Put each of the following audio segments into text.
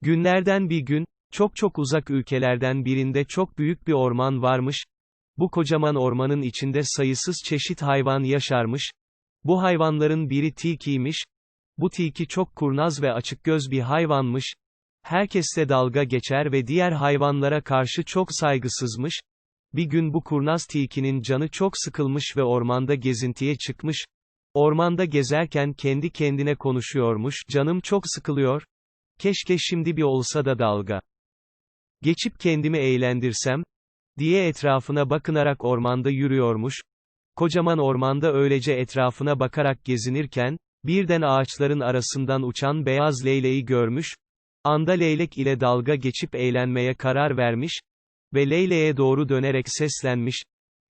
Günlerden bir gün, çok çok uzak ülkelerden birinde çok büyük bir orman varmış. Bu kocaman ormanın içinde sayısız çeşit hayvan yaşarmış. Bu hayvanların biri tilkiymiş. Bu tilki çok kurnaz ve açıkgöz bir hayvanmış. Herkesle dalga geçer ve diğer hayvanlara karşı çok saygısızmış. Bir gün bu kurnaz tilkinin canı çok sıkılmış ve ormanda gezintiye çıkmış. Ormanda gezerken kendi kendine konuşuyormuş, canım çok sıkılıyor. Keşke şimdi bir olsa da dalga. Geçip kendimi eğlendirsem, diye etrafına bakınarak ormanda yürüyormuş. Kocaman ormanda öylece etrafına bakarak gezinirken, birden ağaçların arasından uçan beyaz leyleği görmüş, anda leylek ile dalga geçip eğlenmeye karar vermiş, ve leyleğe doğru dönerek seslenmiş,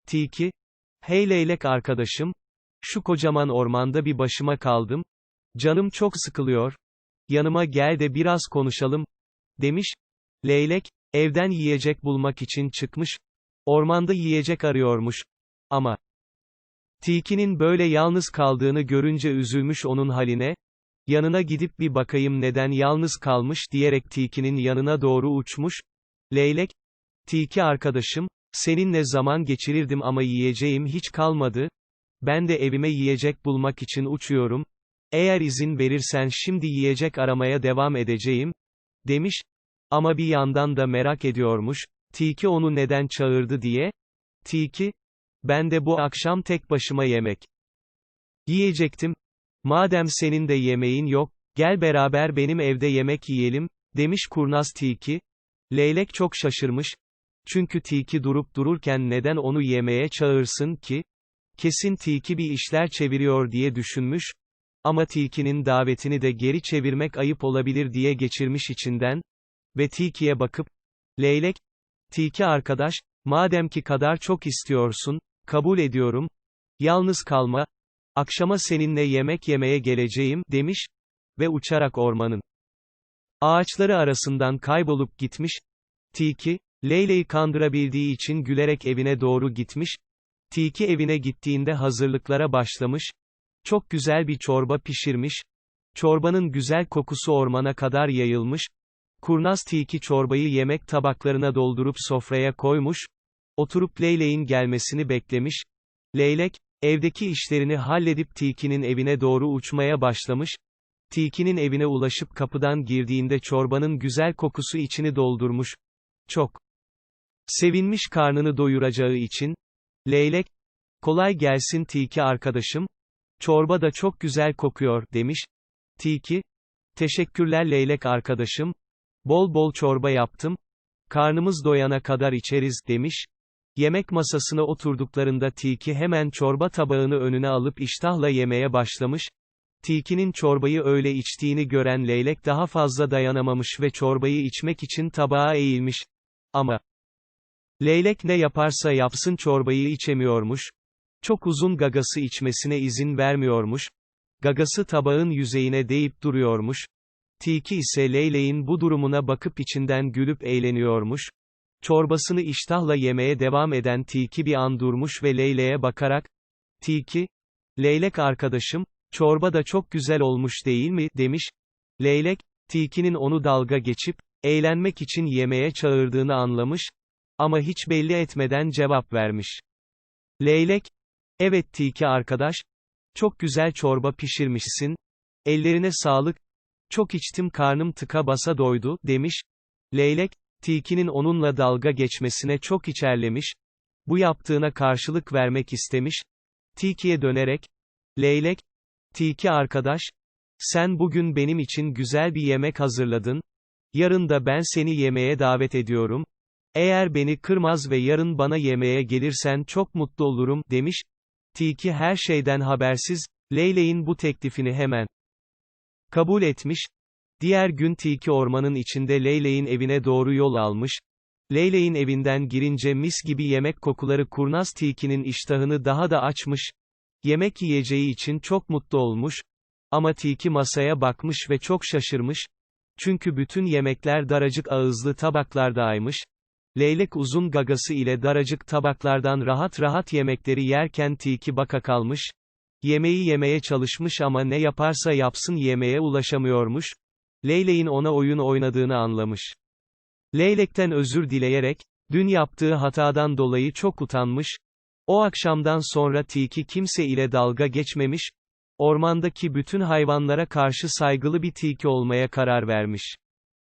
Tilki, hey leylek arkadaşım, şu kocaman ormanda bir başıma kaldım, canım çok sıkılıyor, yanıma gel de biraz konuşalım, demiş, leylek, evden yiyecek bulmak için çıkmış, ormanda yiyecek arıyormuş, ama, Tilkinin böyle yalnız kaldığını görünce üzülmüş onun haline, yanına gidip bir bakayım neden yalnız kalmış diyerek tilkinin yanına doğru uçmuş, leylek, tilki arkadaşım, seninle zaman geçirirdim ama yiyeceğim hiç kalmadı, ben de evime yiyecek bulmak için uçuyorum, eğer izin verirsen şimdi yiyecek aramaya devam edeceğim, demiş, ama bir yandan da merak ediyormuş, tilki onu neden çağırdı diye, tilki, ben de bu akşam tek başıma yemek yiyecektim, madem senin de yemeğin yok, gel beraber benim evde yemek yiyelim, demiş kurnaz tilki, leylek çok şaşırmış, çünkü tilki durup dururken neden onu yemeye çağırsın ki, kesin tilki bir işler çeviriyor diye düşünmüş, ama tilkinin davetini de geri çevirmek ayıp olabilir diye geçirmiş içinden, ve tilkiye bakıp, leylek, tilki arkadaş, madem ki kadar çok istiyorsun, kabul ediyorum, yalnız kalma, akşama seninle yemek yemeye geleceğim, demiş, ve uçarak ormanın ağaçları arasından kaybolup gitmiş, tilki, Leyle'yi kandırabildiği için gülerek evine doğru gitmiş, tilki evine gittiğinde hazırlıklara başlamış, çok güzel bir çorba pişirmiş, çorbanın güzel kokusu ormana kadar yayılmış, kurnaz tilki çorbayı yemek tabaklarına doldurup sofraya koymuş, oturup Leylek'in gelmesini beklemiş, Leylek, evdeki işlerini halledip tilkinin evine doğru uçmaya başlamış, tilkinin evine ulaşıp kapıdan girdiğinde çorbanın güzel kokusu içini doldurmuş, çok sevinmiş karnını doyuracağı için, Leylek, kolay gelsin tilki arkadaşım, çorba da çok güzel kokuyor, demiş, tilki, teşekkürler leylek arkadaşım, bol bol çorba yaptım, karnımız doyana kadar içeriz, demiş, Yemek masasına oturduklarında tilki hemen çorba tabağını önüne alıp iştahla yemeye başlamış. Tilkinin çorbayı öyle içtiğini gören leylek daha fazla dayanamamış ve çorbayı içmek için tabağa eğilmiş. Ama leylek ne yaparsa yapsın çorbayı içemiyormuş. Çok uzun gagası içmesine izin vermiyormuş. Gagası tabağın yüzeyine değip duruyormuş. Tilki ise leyleğin bu durumuna bakıp içinden gülüp eğleniyormuş. Çorbasını iştahla yemeye devam eden tilki bir an durmuş ve Leyle'ye bakarak, Tilki, Leylek arkadaşım, çorba da çok güzel olmuş değil mi, demiş. Leylek, tilkinin onu dalga geçip, eğlenmek için yemeğe çağırdığını anlamış, ama hiç belli etmeden cevap vermiş. Leylek, evet tilki arkadaş, çok güzel çorba pişirmişsin, ellerine sağlık, çok içtim karnım tıka basa doydu, demiş. Leylek, Tilkinin onunla dalga geçmesine çok içerlemiş, bu yaptığına karşılık vermek istemiş, Tilki'ye dönerek, Leylek, Tilki arkadaş, sen bugün benim için güzel bir yemek hazırladın, yarın da ben seni yemeğe davet ediyorum, eğer beni kırmaz ve yarın bana yemeğe gelirsen çok mutlu olurum, demiş, Tilki her şeyden habersiz, Leylek'in bu teklifini hemen kabul etmiş, Diğer gün tilki ormanın içinde Leylek'in evine doğru yol almış. Leylek'in evinden girince mis gibi yemek kokuları kurnaz tilkinin iştahını daha da açmış. Yemek yiyeceği için çok mutlu olmuş. Ama tilki masaya bakmış ve çok şaşırmış. Çünkü bütün yemekler daracık ağızlı tabaklardaymış. Leylek uzun gagası ile daracık tabaklardan rahat rahat yemekleri yerken tilki baka kalmış. Yemeği yemeye çalışmış ama ne yaparsa yapsın yemeğe ulaşamıyormuş. Leylek'in ona oyun oynadığını anlamış. Leylek'ten özür dileyerek, dün yaptığı hatadan dolayı çok utanmış, o akşamdan sonra Tilki kimse ile dalga geçmemiş, ormandaki bütün hayvanlara karşı saygılı bir tilki olmaya karar vermiş.